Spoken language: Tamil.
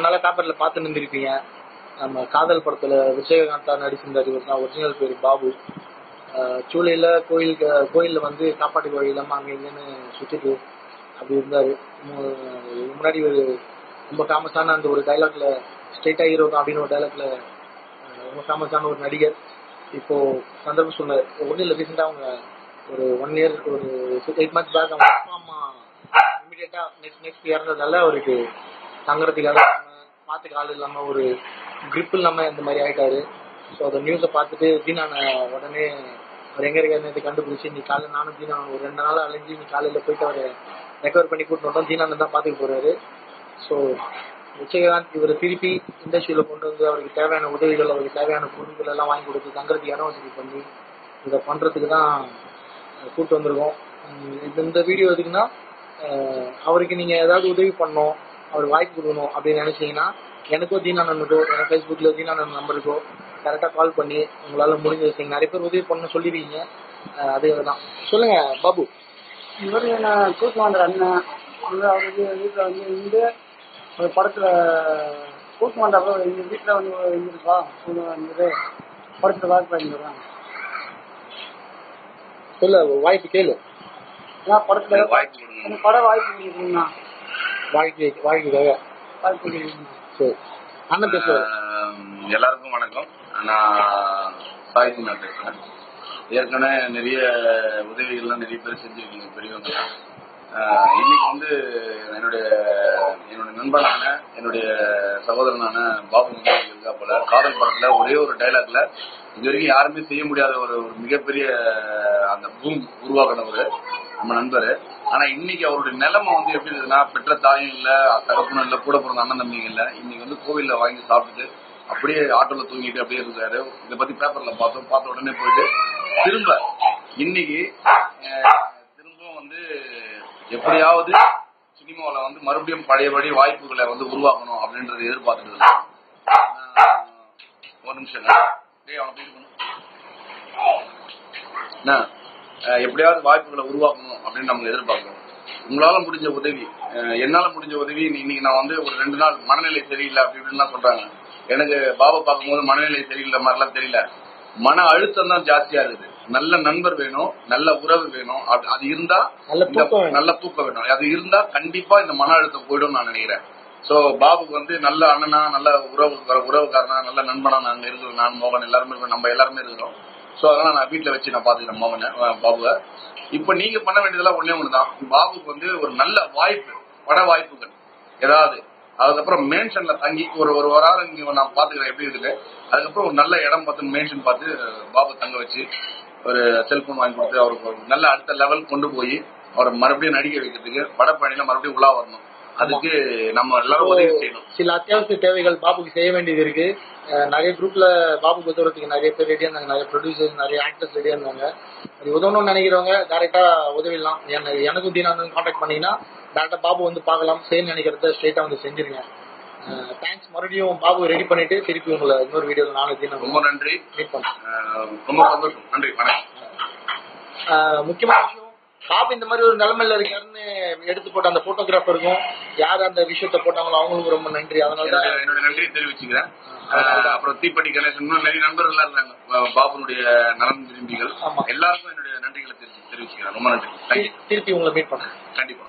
ரெண்டு நாளா பேப்பர்ல பார்த்து நின்றுருப்பீங்க நம்ம காதல் படத்துல விஜயகாந்தா நடிச்சிருந்தாரு இவர் தான் ஒரிஜினல் பேர் பாபு. ஆஹ் சூளையில கோயிலுக்கு கோயில்ல வந்து சாப்பாட்டுக்கு வழி இல்லாம அங்க இங்கன்னு சுத்திட்டு அப்படி இருந்தாரு. முன்னாடி ஒரு ரொம்ப ஃபேமஸான அந்த ஒரு டைலாக்ல ஸ்ட்ரெயிட்டா ஹீரோ தான் அப்படின்னு ஒரு டைலாக்ல ரொம்ப ஃபேமஸான ஒரு நடிகர். இப்போ சந்தர்ப்பம் சொன்னார். ஒன்றும் இல்லை ரீசெண்டாக அவங்க ஒரு ஒன் இயர் ஒரு எயிட் மந்த்ஸ் பேக் அவங்க அப்பா அம்மா இமீடியட்டா நெக்ஸ்ட் நெக்ஸ்ட் இறந்ததால அவருக்கு தங்குறதுக்காக இடம் ஆள் இல்லாம ஒரு கிரிப் இல்லாம இந்த மாதிரி ஆயிட்டாரு. ஸோ அந்த நியூஸை பார்த்துட்டு தீனான உடனே அவர் எங்க இருக்காருன்னு கண்டுபிடிச்சு நீ காலையில் நானும் தீனான ஒரு ரெண்டு நாள் அலைஞ்சு நீ காலையில போயிட்டு அவரை ரெக்கவர் பண்ணி கூட்டு வந்தோம் தீனான தான் பார்த்துட்டு போறாரு. ஸோ விஜயகாந்த் இவர் திருப்பி இண்டஸ்ட்ரியில கொண்டு வந்து அவருக்கு தேவையான உதவிகள் அவருக்கு தேவையான பொருட்கள் எல்லாம் வாங்கி கொடுத்து தங்குறதுக்கு இடம் வசதி பண்ணி இதை பண்றதுக்கு தான் கூப்பிட்டு வந்திருக்கோம். இது இந்த வீடியோ எதுக்குன்னா அவருக்கு நீங்க ஏதாவது உதவி பண்ணோம் அவர் வாய்ப்பு கொடுக்கணும் அப்படின்னு நினைச்சீங்கன்னா எனக்கோ தீனானந்தோ என் ஃபேஸ்புக்ல தீனானந்த் நம்பருக்கோ கரெக்டா கால் பண்ணி உங்களால முடிஞ்ச விஷயம் நிறைய பேர் உதவி பண்ண சொல்லிருக்கீங்க. அஹ் அதே தான் சொல்லுங்க பாபு. இவர் நான் கூட்டுமாண்டர் அண்ணன். வந்து அவருக்கு வீட்டில் வந்து இருந்து ஒரு படத்தில் கூட்டுமாண்டப்ப எங்கள் வீட்டில் வந்து இருந்திருப்பா. வந்து படத்தில் வாய்ப்பு வாங்கிடுறேன் சொல்ல வாய்ப்பு கேளு. ஏன்னா படத்தில் வாய்ப்பு எனக்கு படம் வாய்ப்பு கொடுக்குறீங்கண்ணா வாழ்க்கை வாழ்க்கைக்காக சரி. அண்ணன் பேசுவார். எல்லாருக்கும் வணக்கம். நான் சாய்ஜி நான் பேசுறேன். ஏற்கனவே நிறைய உதவிகள்லாம் நிறைய பேர் செஞ்சிருக்கீங்க பெரியவங்க. இன்னைக்கு வந்து என்னுடைய என்னுடைய நண்பனான என்னுடைய சகோதரனான பாபு இருக்கா போல. காதல் படத்துல ஒரே ஒரு டைலாக்ல இது வரைக்கும் யாருமே செய்ய முடியாத ஒரு ஒரு மிகப்பெரிய அந்த பூம் உருவாக்கினவர் நம்ம நண்பர். ஆனா இன்னைக்கு அவருடைய நிலைமை வந்து எப்படி இருக்குன்னா பெற்ற தாயும் இல்ல தகப்பனும் இல்ல கூட பிறந்த அண்ணன் தம்பிங்க இல்ல. இன்னைக்கு வந்து கோவில்ல வாங்கி சாப்பிட்டுட்டு அப்படியே ஆட்டோல தூங்கிட்டு அப்படியே இருக்காரு. இதை பத்தி பேப்பர்ல பார்த்தோம். பார்த்த உடனே போயிட்டு திரும்ப இன்னைக்கு திரும்பவும் வந்து எப்படியாவது சினிமாவில் வந்து மறுபடியும் பழையபடி வாய்ப்புகளை வந்து உருவாக்கணும் அப்படின்றத எதிர்பார்த்துட்டு இருக்கோம். ஒரு நிமிஷம் டேய் அவனை போயிட்டு என்ன? எப்படியாவது வாய்ப்புகளை உருவாக்கணும் அப்படின்னு நம்ம எதிர்பார்க்கிறோம். உங்களால முடிஞ்ச உதவி என்னால முடிஞ்ச உதவி இன்னைக்கு நான் வந்து ஒரு ரெண்டு நாள் மனநிலை சரியில்லை அப்படி இப்படின்லாம் சொல்றாங்க. எனக்கு பாபா பார்க்கும்போது மனநிலை சரியில்லை மாதிரிலாம் தெரியல. மன அழுத்தம் தான் ஜாஸ்தியா இருக்குது. நல்ல நண்பர் வேணும் நல்ல உறவு வேணும். அது- இருந்தா நல்ல தூக்கம் வேணும். அது இருந்தா கண்டிப்பா இந்த மன அழுத்தம் போயிடும் நான் நினைக்கிறேன். சோ பாபுக்கு வந்து நல்ல அண்ணனா நல்ல உறவு உறவுக்காரனா நல்ல நண்பனா நாங்க இருக்கிறோம் நான் மோகன் எல்லாருமே நம்ம எல்லாருமே இருக்கிறோம். சோ அதனால நான் வீட்டுல வச்சு நான் பாத்துக்கிறேன் மோகனை பாபுவை. இப்ப நீங்க பண்ண வேண்டியதெல்லாம் ஒண்ணே ஒண்ணுதான். பாபுக்கு வந்து ஒரு நல்ல வாய்ப்பு பட வாய்ப்புகள். ஏதாவது. அதுக்கப்புறம் மேன்ஷன்ல தங்கி ஒரு ஒரு வாரம் இங்க நான் பாத்துக்கிறேன் எப்படி இருக்குது அதுக்கப்புறம் ஒரு நல்ல இடம் பார்த்து மேன்ஷன் பார்த்து பாபு தங்க வச்சு ஒரு செல்போன் வாங்கி கொடுத்து அவருக்கு நல்ல அடுத்த லெவல் கொண்டு போய் அவரை மறுபடியும் நடிக்க வைக்கிறதுக்கு படப்பணியில மறுபடியும் உலா வரணும். அதுக்கு நம்ம எல்லாரும் உதவி செய்யணும். சில அத்தியாவசிய தேவைகள் பாபுக்கு செய்ய வேண்டியது இருக்கு. நிறைய குரூப்ல பாபுக்கு உதவுறதுக்கு நிறைய பேர் ரெடியா இருந்தாங்க. நிறைய ப்ரொடியூசர்ஸ் நிறைய ஆக்டர்ஸ் ரெடியா இருந்தாங்க. அது உதவணும்னு நினைக்கிறவங்க டேரக்டா உதவிடலாம். எனக்கு எனக்கும் தீனானந்தன் கான்டாக்ட் பண்ணீங்கன்னா டேரக்டா பாபு வந்து பார்க்கலாம். செய்ய நினைக்கிறத ஸ்ட்ரெயிட்டா வந்து செஞ்சிருங்க. தேங்க்ஸ் மறுபடியும் பாபு ரெடி பண்ணிட்டு திருப்பி உங்களை இன்னொரு வீடியோல நானும் தீனா ரொம்ப நன்றி. மீட் பண்றேன். அஹ் ரொம்ப சந்தோஷம். நன்றி. வணக்கம். முக்கியமான விஷயம் பாபு இந்த மாதிரி ஒரு நிலைமையில இருக்காருன்னு எடுத்து போட்ட அந்த போட்டோகிராஃபருக்கும் யார் அந்த விஷயத்த போட்டாங்களோ அவங்களுக்கும் ரொம்ப நன்றி. அதனால என்னுடைய நன்றியை தெரிவிச்சுக்கிறேன். அப்புறம் தீப்பட்டி கணேசன் இன்னும் நிறைய நண்பர்கள் பா- பாபுனுடைய நலன் விரும்பிகள். எல்லாருக்கும் என்னுடைய நன்றிகளை தெரிவிச்சு தெரிவிச்சுக்கிறேன். ரொம்ப நன்றி. திருப்பி உங்களை மீட் பண்றேன். கண்டிப்பா.